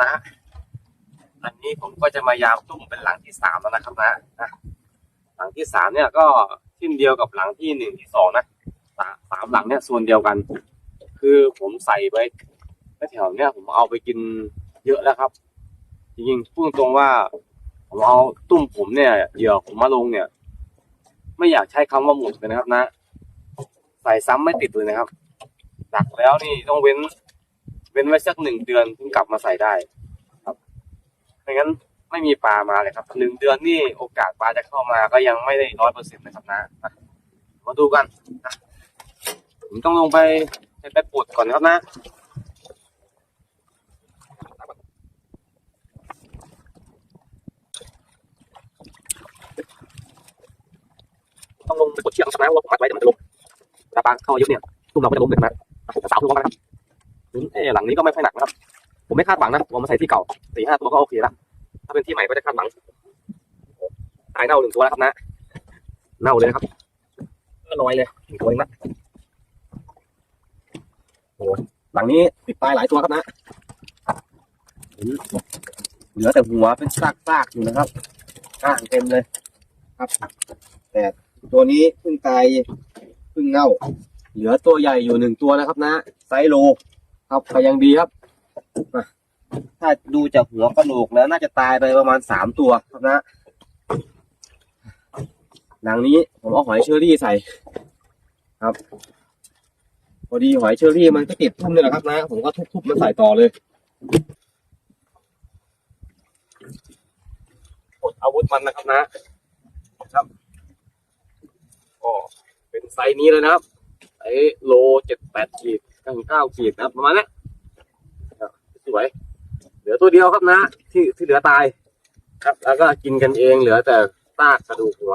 นะครับนะ อันนี้ผมก็จะมายามตุ้มเป็นหลังที่สามแล้วนะครับนะนะหลังที่สามเนี่ยก็เช่นเดียวกับหลังที่หนึ่งที่สองนะสามสามหลังเนี่ยส่วนเดียวกัน คือผมใส่ไว้แถวเนี่ยผมเอาไปกินเยอะแล้วครับ จริงๆพูดตรงๆว่าผมเอาตุ้มผมเนี่ยเหยื่อผมมาลงเนี่ย ไม่อยากใช้คำว่าหมดเลยนะครับนะ ใส่ซ้ำไม่ติดเลยนะครับดักแล้วนี่ต้องเว้น เว้นไว้สักหนึ่งเดือนถึงกลับมาใส่ได้ ครับไม่งั้นไม่มีปลามาเลยครับหนึ่งเดือนนี่โอกาสปลาจะเข้ามาก็ยังไม่ได้ร้อยเปอร์เซ็นต์นะครับนะมาดูกันนะผมต้องลงไปไปปลดก่อนครับนะต้องลงไปกดเชือกนะครับนะว่าผมมัดไว้เดี๋ยวมันจะลงถ้าปลาเข้ามาเยอะเนี่ยตุ้มเราก็จะล้มเลยนะผมจะสาวทุ่มลงมานะครับ เออหลังนี้ก็ไม่ค่อยหนักนะครับ ผมไม่คาดหวังนะผมมาใส่ที่เก่าสี่ห้าตัวก็โอเคละถ้าเป็นที่ใหม่ก็จะคาดหวังตายเน่าหนึ่งตัวแล้วครับนะเน่าเลยครับก็ลอยเลยหนึ่งตัวเองนะโอ้โหหลังนี้ติดตายหลายตัวครับนะเหลือแต่หัวเป็นซากๆอยู่นะครับก้างเต็มเลยครับ แต่ตัวนี้เพิ่งตายเพิ่งเน่า เหลือตัวใหญ่อยู่หนึ่งตัวนะครับนะ ไซโล ครับก็ยังดีครับถ้าดูจากหัวกระโหลกแล้วน่าจะตายไปประมาณสามตัวครับนะ หลังนี้ผมเอาหอยเชอรี่ใส่ ครับพอดีหอยเชอรี่มันก็ติดทุ่มเลยแหละครับนะ ผมก็ทุบๆมันใส่ต่อเลยกดอาวุธมันนะครับนะครับ ก็เป็นไซส์นี้เลยนะครับไอ้โลเจ็ดแปดขีด ตั้งเก้าขีดนะครับประมาณนี้สวย เหลือตัวเดียวครับนะ ที่ที่เหลือตาย ครับ แล้วก็กินกันเองเหลือแต่ซากกระดูกหัว